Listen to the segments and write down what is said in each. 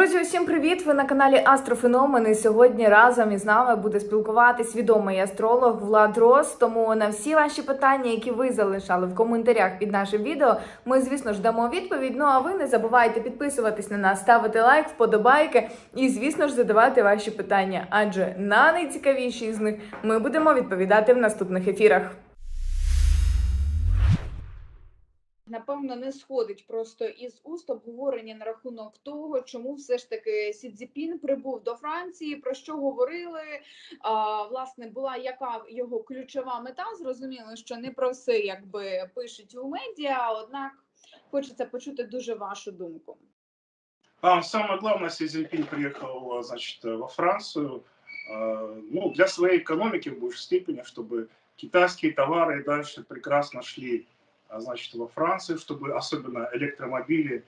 Друзі, усім привіт! Ви на каналі Астрофеномен. І сьогодні разом із нами буде спілкуватись відомий астролог Влад Рос. Тому на всі ваші питання, які ви залишали в коментарях під нашим відео, ми, звісно ж, дамо відповідь. Ну а ви не забувайте підписуватись на нас, ставити лайк, вподобайки і, звісно ж, задавати ваші питання. Адже на найцікавіші з них ми будемо відповідати в наступних ефірах. напевно, не сходить просто із уст обговорення на рахунок того, чому все ж таки Сі Цзіпін прибув до Франції, про що говорили. А, власне, була яка його ключова мета. Зрозуміло, що не про все якби пишуть у медіа, однак хочеться почути дуже вашу думку. А, самое главное, Си Цзиньпинь приехал, значит, во Францию, э, ну, для своей экономики в большей степени, чтобы китайские товары и дальше прекрасно шли, а, Значит, во Францию, чтобы особенно электромобили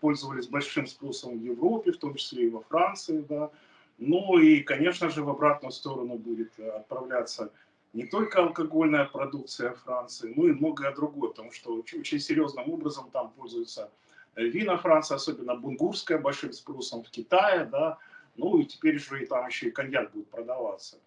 пользовались большим спросом в Европе, в том числе и во Франции, да. Ну и, конечно же, в обратную сторону будет э, отправляться не только алкогольная продукция Франции, но и многое другое, потому что очень, очень серьезным образом там пользуются вина Франции, особенно бунгурская, большим спросом в Китае, да, ну и теперь же и там еще и коньяк будет продаваться.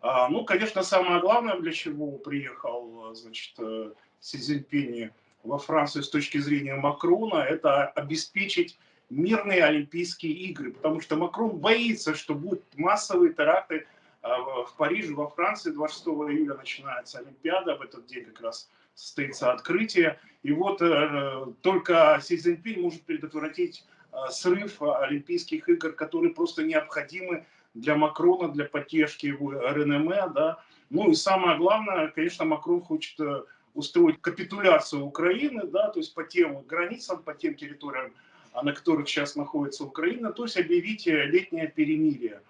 А, ну, конечно, самое главное, для чего приехал, значит, э, Си Цзиньпинь во Францию с точки зрения Макрона, это обеспечить мирные Олимпийские игры, потому что Макрон боится, что будут массовые теракты а, в Париже, во Франции. 26 июля начинается Олимпиада, в этот день как раз состоится открытие. И вот э, только Си Цзиньпинь может предотвратить э, срыв Олимпийских игр, которые просто необходимы для Макрона, для поддержки его реноме, да. Ну и самое главное, конечно, Макрон хочет э, устроить капитуляцию Украины, да, то есть по тем границам, по тем территориям, а, на которых сейчас находится Украина, то есть объявить э, летнее перемирие.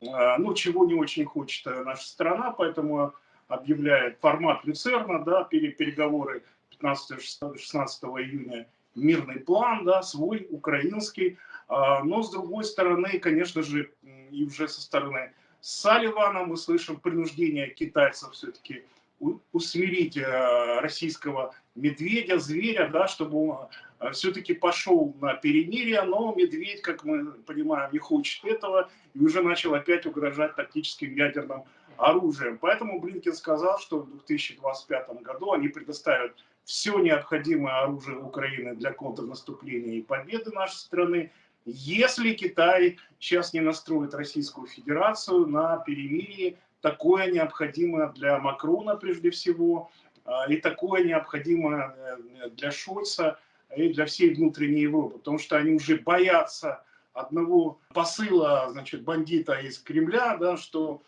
Э, Ну, чего не очень хочет э, наша страна, поэтому объявляет формат Люцерна, да, пере- переговоры 15-16 июня, мирный план, да, свой, украинский. А, Но, с другой стороны, конечно же, и уже со стороны Салливана мы слышим принуждение китайцев все-таки усмирить э, российского медведя, зверя, да, чтобы он все-таки пошел на перемирие, но медведь, как мы понимаем, не хочет этого и уже начал опять угрожать тактическим ядерным оружием. Поэтому Блинкин сказал, что в 2025 году они предоставят все необходимое оружие Украины для контрнаступления и победы нашей страны, если Китай сейчас не настроит Российскую Федерацию на перемирие, такое необходимое для Макрона прежде всего, а, и такое необходимое э, для Шольца и для всей внутренней Европы, потому что они уже боятся одного посыла, значит, бандита из Кремля, да, что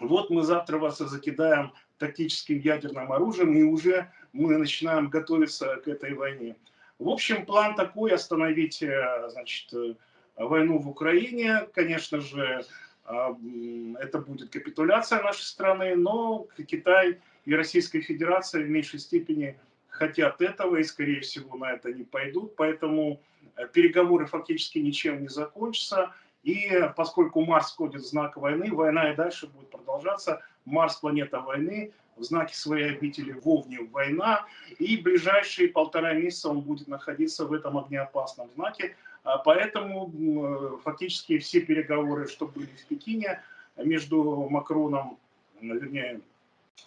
вот мы завтра вас закидаем тактическим ядерным оружием, и уже мы начинаем готовиться к этой войне. В общем, план такой, остановить, э, значит, э, войну в Украине, конечно же, это будет капитуляция нашей страны, но Китай и Российская Федерация в меньшей степени хотят этого и, скорее всего, на это не пойдут. Поэтому э, переговоры фактически ничем не закончатся. И поскольку Марс входит в знак войны, война и дальше будет продолжаться. Марс – планета войны, в знаке своей обители в Овне война. И ближайшие полтора месяца он будет находиться в этом огнеопасном знаке. А Поэтому э, фактически все переговоры, что были в Пекине между Макроном, вернее,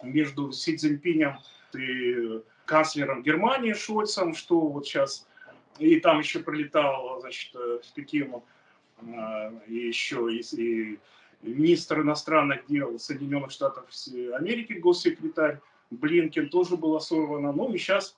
между Си Цзиньпинем и канцлером Германии Шольцем, что вот сейчас, и там еще прилетал, значит, э, в Пекин э, и еще и, и министр иностранных дел Соединенных Штатов Америки, госсекретарь Блинкен тоже было сорвано. Ну и сейчас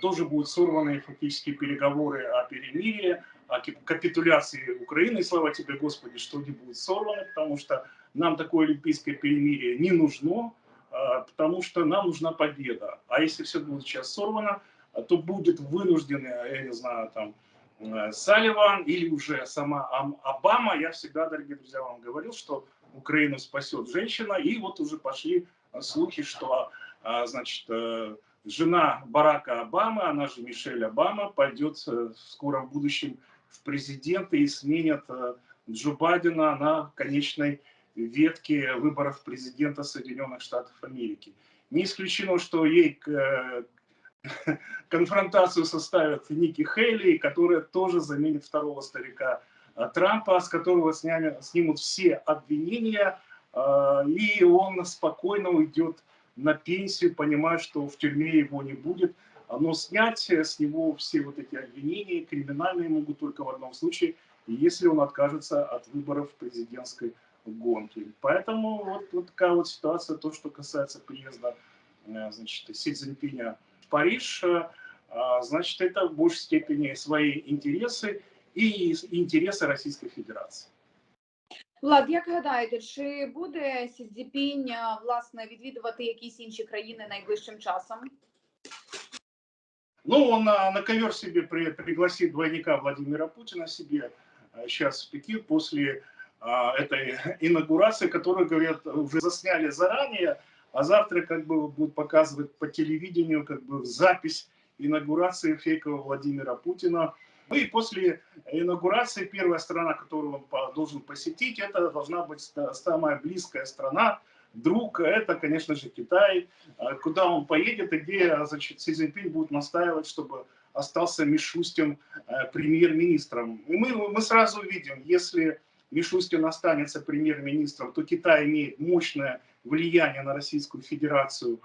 тоже будут сорваны фактически переговоры о перемирии, о капитуляции Украины. Слава тебе, Господи, что они будут сорваны, потому что нам такое олимпийское перемирие не нужно, а, потому что нам нужна победа. А если все будет сейчас сорвано, а, то будет вынужден, я не знаю, там, э, Салливан или уже сама Ам- Обама. Я всегда, дорогие друзья, вам говорил, что Украину спасет женщина. И вот уже пошли э, слухи, что, значит, э, жена Барака Обамы, она же Мишель Обама, пойдет э, в скором будущем в президенты и сменит э, Джо Байдена на конечной ветке выборов президента Соединенных Штатов Америки. Не исключено, что ей э, конфронтацию составит Ники Хейли, которая тоже заменит второго старика Трампа, с которого снимут все обвинения, и он спокойно уйдет на пенсию, понимая, что в тюрьме его не будет. Но снять с него все вот эти обвинения криминальные могут только в одном случае, если он откажется от выборов президентской гонки. Поэтому вот, вот такая вот ситуация, то, что касается приезда э, значит, Си Цзиньпиня в Париж, э, а, значит, это в большей степени свои интересы і інтереси Російської Федерації. Влад, як гадаєте, чи буде Сі Цзіпінь, а, власне відвідувати якісь інші країни найближчим часом? Ну, он на, на ковер себе при, пригласит двойника Владимира Путина себе сейчас в Пекин после а, этой инаугурации, которую, говорят, уже засняли заранее, а завтра как бы будут показывать по телевидению как бы запись инаугурации фейкового Владимира Путина. ну и после инаугурации первая страна, которую он должен посетить, это должна быть самая близкая страна, друг, это, конечно же, Китай, А куда он поедет и где, значит, Си Цзиньпинь будет настаивать, чтобы остался Мишустин э, премьер-министром. И мы, мы сразу видим, если Мишустин останется премьер-министром, то Китай имеет мощное влияние на Российскую Федерацию,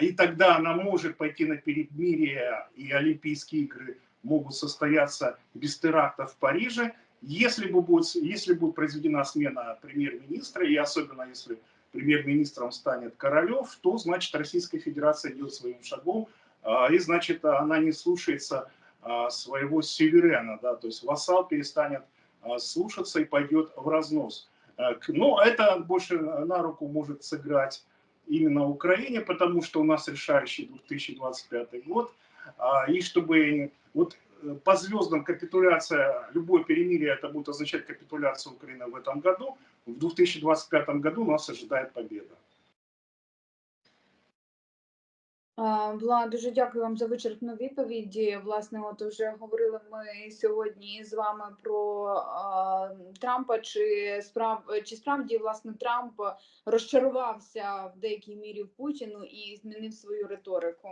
и тогда она может пойти на перемирие, и Олимпийские игры могут состояться без терактов в Париже. Если, бы будет, если будет произведена смена премьер-министра, и особенно если премьер-министром станет Королев, то, значит, Российская Федерация идет своим шагом, а, и, значит, она не слушается а, своего северена, да, то есть вассал перестанет а, слушаться и пойдет в разнос. К- Но это больше на руку может сыграть именно Украине, потому что у нас решающий 2025 год, и чтобы вот э, по звездам капитуляция, любое перемирие, это будет означать капитуляцию Украины в этом году, в 2025 году нас ожидает победа. А, Влад, дуже дякую вам за вичерпну відповідь. Власне, от вже говорили ми сьогодні з вами про а, Трампа. Чи справ чи справді власне Трамп розчарувався в деякій мірі в Путіну і змінив свою риторику?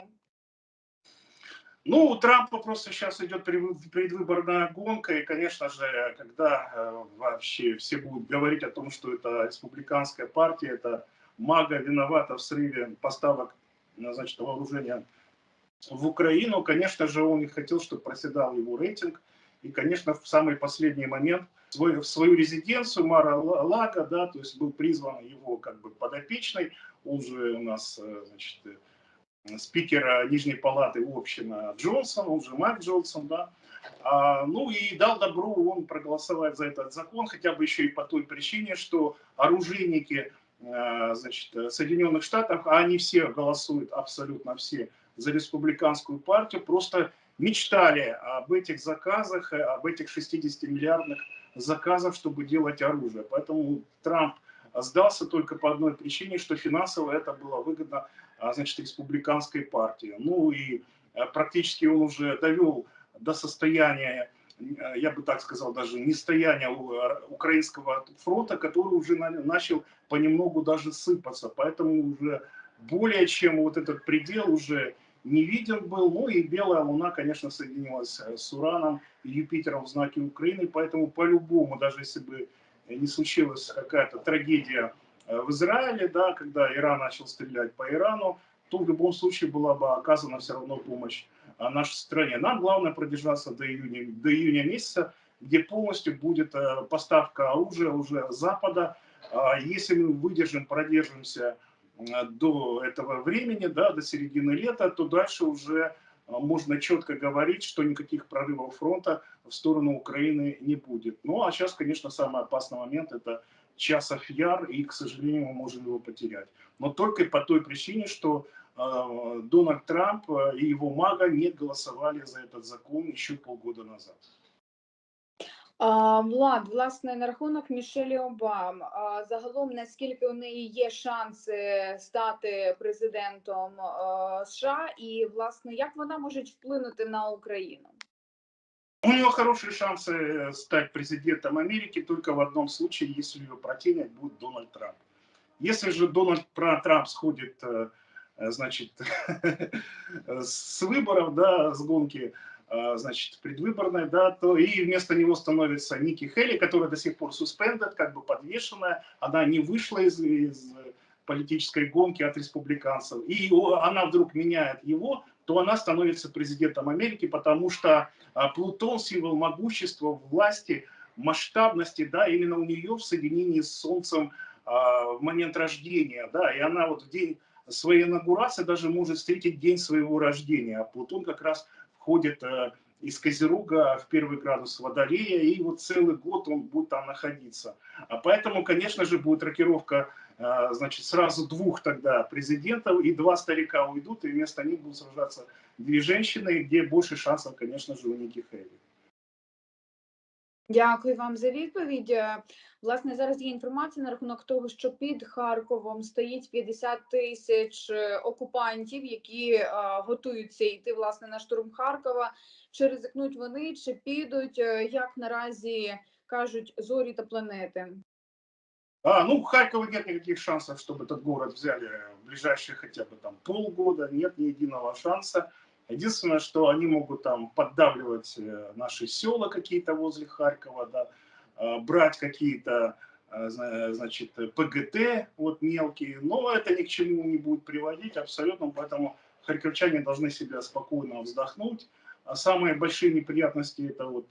Ну, у Трампа просто сейчас идет предвыборная гонка, и, конечно же, когда э, вообще все будут говорить о том, что это республиканская партия, это мага виновата в срыве поставок э, значит, вооружения в Украину, конечно же, он не хотел, чтобы проседал его рейтинг, и, конечно, в самый последний момент в свою, в свою резиденцию Мара Ла- Лага, да, то есть был призван его как бы подопечный, он же у нас, э, значит, спикера Нижней палаты община Джонсон, он же Майк Джонсон, да. А, ну и дал добро он проголосовать за этот закон, хотя бы еще и по той причине, что оружейники э, значит, Соединенных Штатов, а они все голосуют, абсолютно все, за республиканскую партию, просто мечтали об этих заказах, об этих 60-миллиардных заказах, чтобы делать оружие. Поэтому Трамп сдался только по одной причине, что финансово это было выгодно а, значит, республиканской партии. Ну и э, практически он уже довел до состояния, э, я бы так сказал, даже не состояния у- э, украинского фронта, который уже на- начал понемногу даже сыпаться. Поэтому уже более чем вот этот предел уже не виден был. Ну и белая луна, конечно, соединилась с Ураном и Юпитером в знаке Украины. Поэтому по-любому, даже если бы не случилась какая-то трагедия в Израиле, да, когда Иран начал стрелять по Ирану, то в любом случае была бы оказана все равно помощь а, нашей стране. Нам главное продержаться до июня, до июня месяца, где полностью будет э, поставка оружия уже Запада. А Если мы выдержим, продержимся э, до этого времени, да, до середины лета, то дальше уже можно четко говорить, что никаких прорывов фронта в сторону Украины не будет. Ну а сейчас, конечно, самый опасный момент это часов яр, и, к сожалению, мы можем его потерять. Но только по той причине, что э, Дональд Трамп э, и его мага не голосовали за этот закон еще полгода назад. А, Влад, власне, на рахунок Мішелі Обам, а, загалом наскільки у неї є шанси стати президентом а, США, і власне як вона може вплинути на Україну? У нее хорошие шансы э, стать президентом Америки только в одном случае, если ее противник будет Дональд Трамп. Если же Дональд Трамп сходит э, э, значит, с выборов, да, с гонки, значит, предвыборной, да, то и вместо него становится Ники Хелли, которая до сих пор суспендед, как бы подвешенная, она не вышла из, из политической гонки от республиканцев, и она вдруг меняет его, то она становится президентом Америки, потому что а, Плутон символ могущества, власти, масштабности, да, именно у нее в соединении с Солнцем а, в момент рождения, да, и она вот в день своей инаугурации даже может встретить день своего рождения, а Плутон как раз входит э, из Козерога в первый градус Водолея, и вот целый год он будет там находиться. А поэтому, конечно же, будет рокировка, значит, сразу двух тогда президентов, и два старика уйдут, и вместо них будут сражаться две женщины, где больше шансов, конечно же, у Ники Хейли. Дякую вам за відповідь. Е, Власне, зараз є інформація на рахунок того, що під Харковом стоїть 50 тисяч е, окупантів, які е, готуються йти власне на штурм Харкова. Чи ризикнуть вони, чи підуть, як наразі кажуть зорі та планети? А, ну, у Харькова нет никаких шансов, чтобы этот город взяли в ближайшие хотя бы там полгода, нет ни единого шанса. Единственное, что они могут там поддавливать э, наши села какие-то возле Харькова, да, э, брать какие-то, э, зна- значит, ПГТ вот мелкие, но это ни к чему не будет приводить абсолютно, поэтому харьковчане должны себя спокойно вздохнуть. А самые большие неприятности это вот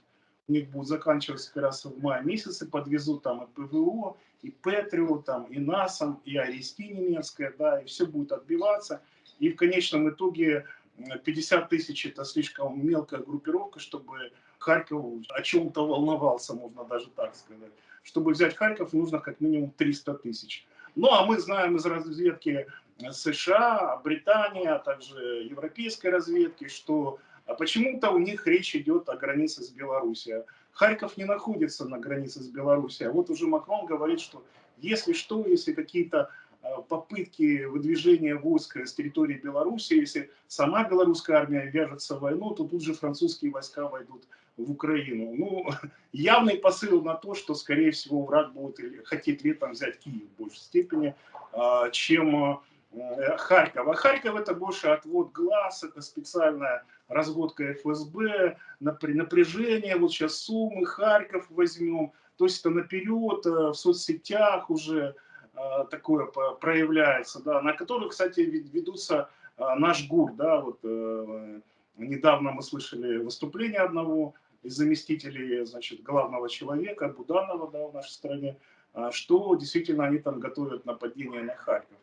у них будут заканчиваться как раз в мае месяце, подвезут там и ПВО, и Петрио, там, и НАСАМ, и Арести немецкая, да, и все будет отбиваться. И в конечном итоге м, 50 тысяч это слишком мелкая группировка, чтобы Харьков о чем-то волновался, можно даже так сказать. Чтобы взять Харьков, нужно как минимум 300 тысяч. Ну, а мы знаем из разведки США, Британии, а также европейской разведки, что а почему-то у них речь идет о границе с Белоруссией. Харьков не находится на границе с Белоруссией. А вот уже Макрон говорит, что если что, если какие-то э, попытки выдвижения войск с территории Беларуси, если сама белорусская армия вяжется в войну, то тут же французские войска войдут в Украину. Ну, явный посыл на то, что, скорее всего, враг будет хотеть летом взять Киев в большей степени, а, чем э, Харьков. А Харьков это больше отвод глаз, это специальная разводка ФСБ, напря- напряжение, вот сейчас Сумы, Харьков возьмем, то есть это наперед э, в соцсетях уже э, такое проявляется, да, на которых, кстати, вед- ведутся э, наш ГУР, да, вот недавно мы слышали выступление одного из заместителей, значит, главного человека, Буданова, да, в нашей стране, что действительно они там готовят нападение на Харьков.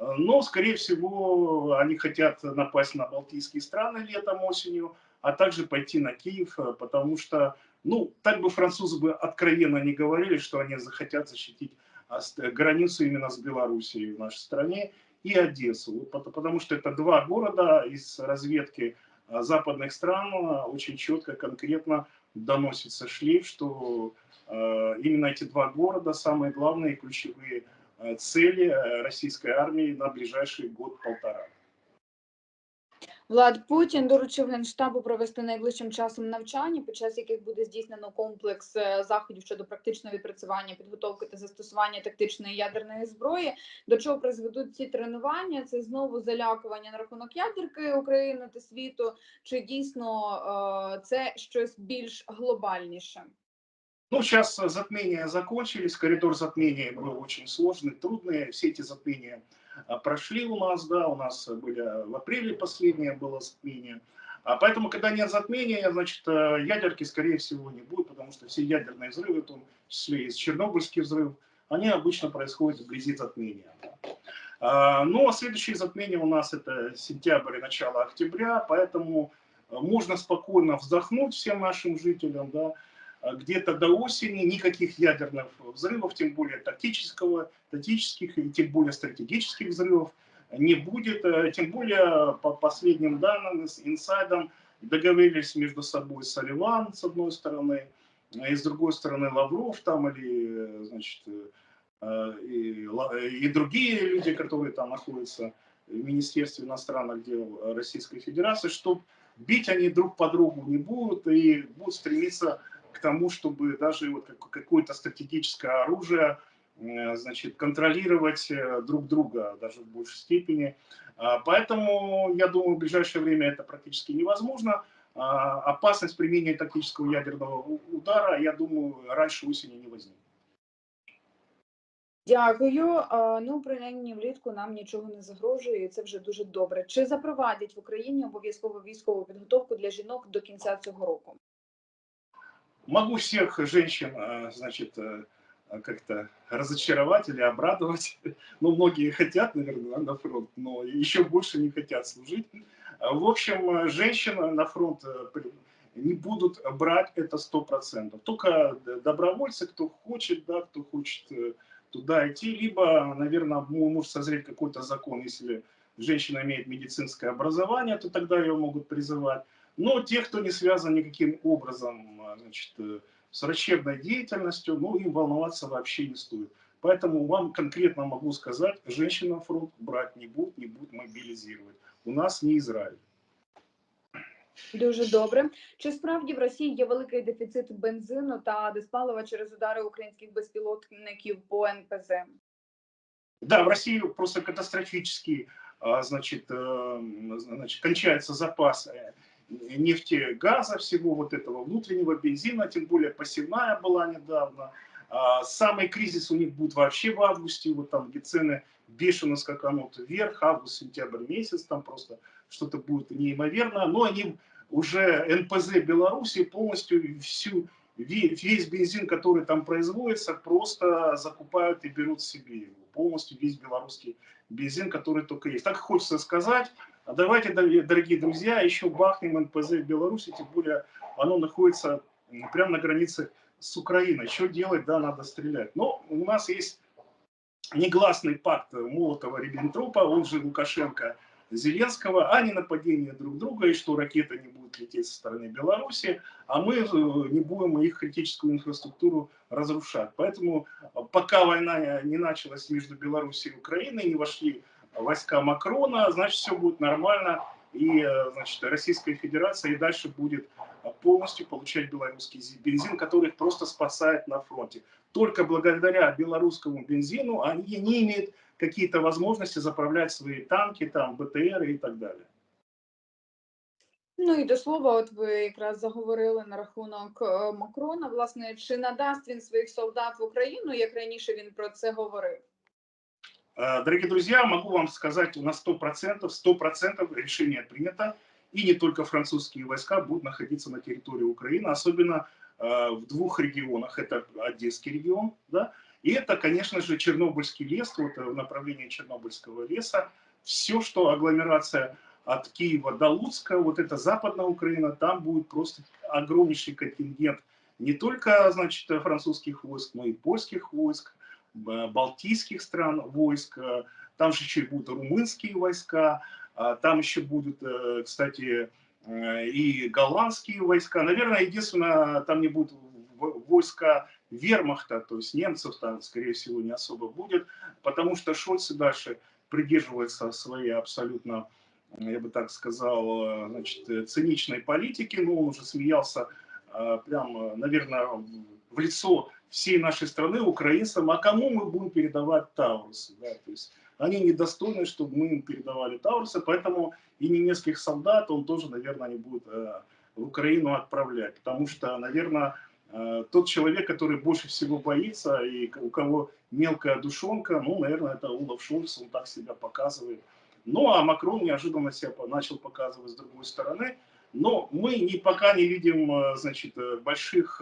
Но, скорее всего, они хотят напасть на Балтийские страны летом, осенью, а также пойти на Киев, потому что, ну, так бы французы бы откровенно не говорили, что они захотят защитить а, границу именно с Белоруссией в нашей стране и Одессу. Потому что это два города из разведки а, западных стран а, очень четко, конкретно доносится шлейф, что именно эти два города самые главные ключевые цели э, российской армии на ближайший год-полтора. Влад Путін доручив Генштабу провести найближчим часом навчання, під час яких буде здійснено комплекс е, заходів щодо практичного відпрацювання, підготовки та застосування тактичної ядерної зброї. До чого призведуть ці тренування? Це знову залякування на рахунок ядерки України та світу, чи дійсно е, це щось більш глобальніше? Ну, сейчас э, затмения закончились, коридор затмений был очень сложный, трудный. Все эти затмения а, прошли у нас, да, у нас были в апреле последнее было затмение. А поэтому, когда нет затмения, значит, э, ядерки, скорее всего, не будет, потому что все ядерные взрывы, в том числе и Чернобыльский взрыв, они обычно происходят вблизи затмения. А, Ну, а следующие затмения у нас это сентябрь и начало октября, поэтому э, можно спокойно вздохнуть всем нашим жителям, да, где-то до осени никаких ядерных взрывов, тем более тактического, тактических и тем более стратегических взрывов не будет. Э, Тем более, по последним данным, с инсайдом договорились между собой Соливан, с одной стороны, и с другой стороны Лавров там или, значит, э, и, и другие люди, которые там находятся в Министерстве иностранных дел Российской Федерации, что бить они друг по другу не будут и будут стремиться к тому, чтобы даже вот как- какое-то стратегическое оружие э, значит, контролировать э, друг друга даже в большей степени. А, Поэтому, я думаю, в ближайшее время это практически невозможно. А, Опасность применения тактического ядерного у- удара, я думаю, раньше осени не возникнет. Дякую. А, Ну, принаймні влітку нам нічого не загрожує, і це вже дуже добре. Чи запровадять в Україні обов'язкову військову підготовку для жінок до кінця цього року? Могу всех женщин, э, значит, э, как-то разочаровать или обрадовать. Ну, многие хотят, наверное, на фронт, но еще больше не хотят служить. В общем, э, женщин на фронт не будут брать это 100%. Только добровольцы, кто хочет, да, кто хочет туда идти, либо, наверное, мо- может созреть какой-то закон, если женщина имеет медицинское образование, то тогда ее могут призывать. Но те, кто не связан никаким образом а, значит, э, с врачебной деятельностью, ну, им волноваться вообще не стоит. Поэтому вам конкретно могу сказать, женщин на фронт брать не будут, не будут мобилизировать. У нас не Израиль. Дуже добре. Чи справді в Росії є великий дефіцит бензину та диспалива через удари українських безпілотників по НПЗ? Да, в России просто катастрофически а, значит, э, значит, кончается запас э, нефти, газа, всего вот этого внутреннего бензина, тем более посевная была недавно. А, Самый кризис у них будет вообще в августе, вот там где цены бешено скаканут вверх, август, сентябрь месяц, там просто что-то будет неимоверно, но они уже НПЗ Беларуси полностью всю ве- весь бензин, который там производится, просто закупают и берут себе его. Полностью весь белорусский бензин, который только есть. Так хочется сказать, а давайте, дорогие друзья, еще бахнем НПЗ в Беларуси, тем более оно находится прямо на границе с Украиной. Что делать? Да, надо стрелять. Но у нас есть негласный пакт Молотова-Риббентропа, он же Лукашенко, Зеленского, о ненападении друг друга, и что ракеты не будут лететь со стороны Беларуси, а мы э, не будем их критическую инфраструктуру разрушать. Поэтому э, пока война не началась между Беларусью и Украиной, не вошли войска Макрона, значит, все будет нормально, и э, значит, Российская Федерация и дальше будет э, полностью получать белорусский зи- бензин, который их просто спасает на фронте. Только благодаря белорусскому бензину они не имеют какие-то возможности заправлять свои танки, там, БТР и так далее. Ну і до слова, от ви якраз заговорили на рахунок е, Макрона. Власне, чи надасть він своїх солдат в Україну, як раніше він про це говорив? Э, Дорогие друзья, могу вам сказать на 100%, 100% решение принято, и не только французские войска будут находиться на территории Украины, особенно э, в двух регионах. Это Одесский регион, да, и это, конечно же, Чернобыльский лес, вот э, в направлении Чернобыльского леса. Все, что агломерация от Киева до Луцка, вот это западная Украина, там будет просто огромнейший контингент не только, значит, французских войск, но и польских войск, балтийских стран войск, э, там же еще будут румынские войска, а там еще будут, э, кстати, э, и голландские войска. Наверное, единственное, там не будут войска вермахта, то есть немцев там, скорее всего, не особо будет, потому что Шольц и дальше придерживается своей абсолютно, я бы так сказал, э, значит, э, циничной политики, но он уже смеялся э, прям, э, наверное, в лицо всей нашей страны, украинцам, а кому мы будем передавать Таурусы. Да? То есть они недостойны, чтобы мы им передавали Таурусы, поэтому и немецких солдат он тоже, наверное, не будет э, в Украину отправлять, потому что, наверное, э, тот человек, который больше всего боится и у кого мелкая душонка, ну, наверное, это Олаф Шольц, он так себя показывает. Ну, а Макрон неожиданно себя начал показывать с другой стороны. Но мы не, пока не видим, э, значит, больших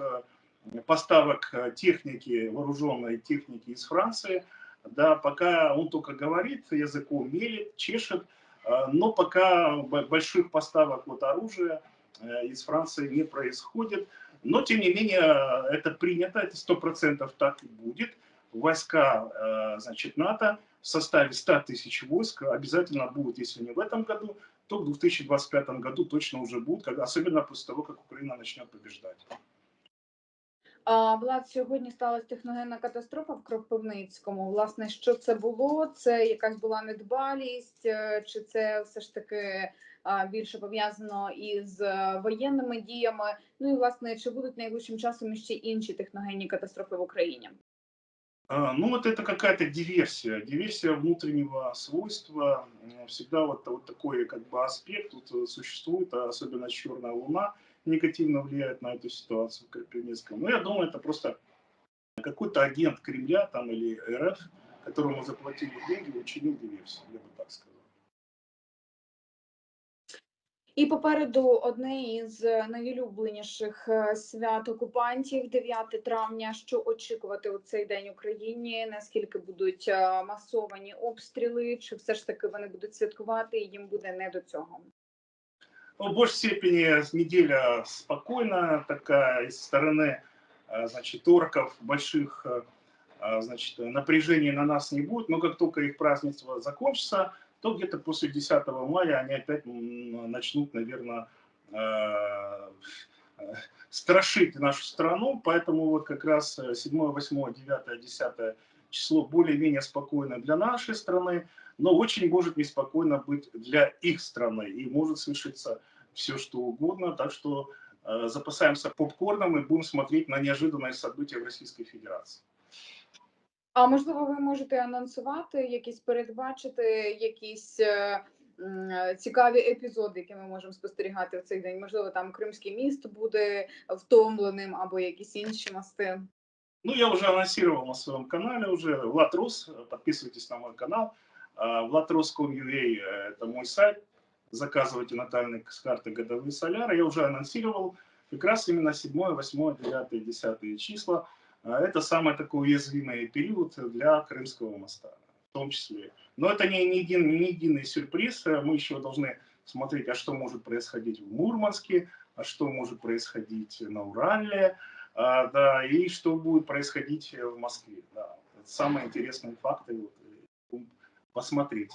поставок э, техники, вооруженной техники из Франции. Да, пока он только говорит, языком мелет, чешет, э, но пока больших поставок вот оружия э, из Франции не происходит. Но, тем не менее, это принято, это сто процентов так и будет. Войска, значит, НАТО в составе 100 тысяч войск обязательно будут, если не в этом году, то в 2025 году точно уже будут, особенно после того, как Украина начнет побеждать. А, Влад, сьогодні сталася техногенна катастрофа в Кропивницькому. Власне, що це було? Це якась була недбалість, е, чи це все ж таки а, більше пов'язано із е, воєнними діями? Ну і власне, чи будуть найближчим часом ще інші техногенні катастрофи в Україні? А, Ну, вот это какая-то диверсия, диверсия внутреннего свойства. М, Всегда вот, вот такой как бы аспект тут э, существует, а особенно черная луна негативно влияет на эту ситуацию в Карпинецком. Но я думаю, это просто какой-то агент Кремля там или РФ, которому заплатили деньги, учинил диверсию, я бы так сказал. І попереду одне із найулюбленіших е, свят окупантів 9 травня. Що очікувати у цей день Україні? Наскільки будуть е, масовані обстріли? Чи все ж таки вони будуть святкувати і їм буде не до цього? Ну, в большей степени неделя спокойная такая из стороны, э, значит, орков больших, э, э, значит, напряжения на нас не будет, но как только их празднество закончится, то где-то после 10 мая они опять начнут, наверное, страшить нашу страну, поэтому вот как раз э, 7, 8, 9, 10 число более-менее спокойно для нашей страны, но очень может неспокойно быть для их страны, и может совершиться все что угодно, так что э, запасаемся попкорном и будем смотреть на неожиданные события в Российской Федерации. А можливо, ви можете анонсувати якісь передбачити якісь е, м, е, цікаві епізоди, які ми можемо спостерігати в цей день? Можливо, там Кримський міст буде втомленим або якісь інші мости. Ну, я уже анонсировал на своем канале уже, Влад Рус, подписывайтесь на мой канал, А, vladros.com.ua – это мой сайт, заказывайте натальные с карты годовые соляры, я уже анонсировал, как раз именно 7, 8, 9, 10 числа, А, это самый такой уязвимый период для Крымского моста, в том числе. Но это не, не, един, не единый сюрприз, мы еще должны смотреть, а что может происходить в Мурманске, а что может происходить на Урале, а, да, и что будет происходить э, в Москве. Да. Это самые интересные факты вот, э, посмотреть.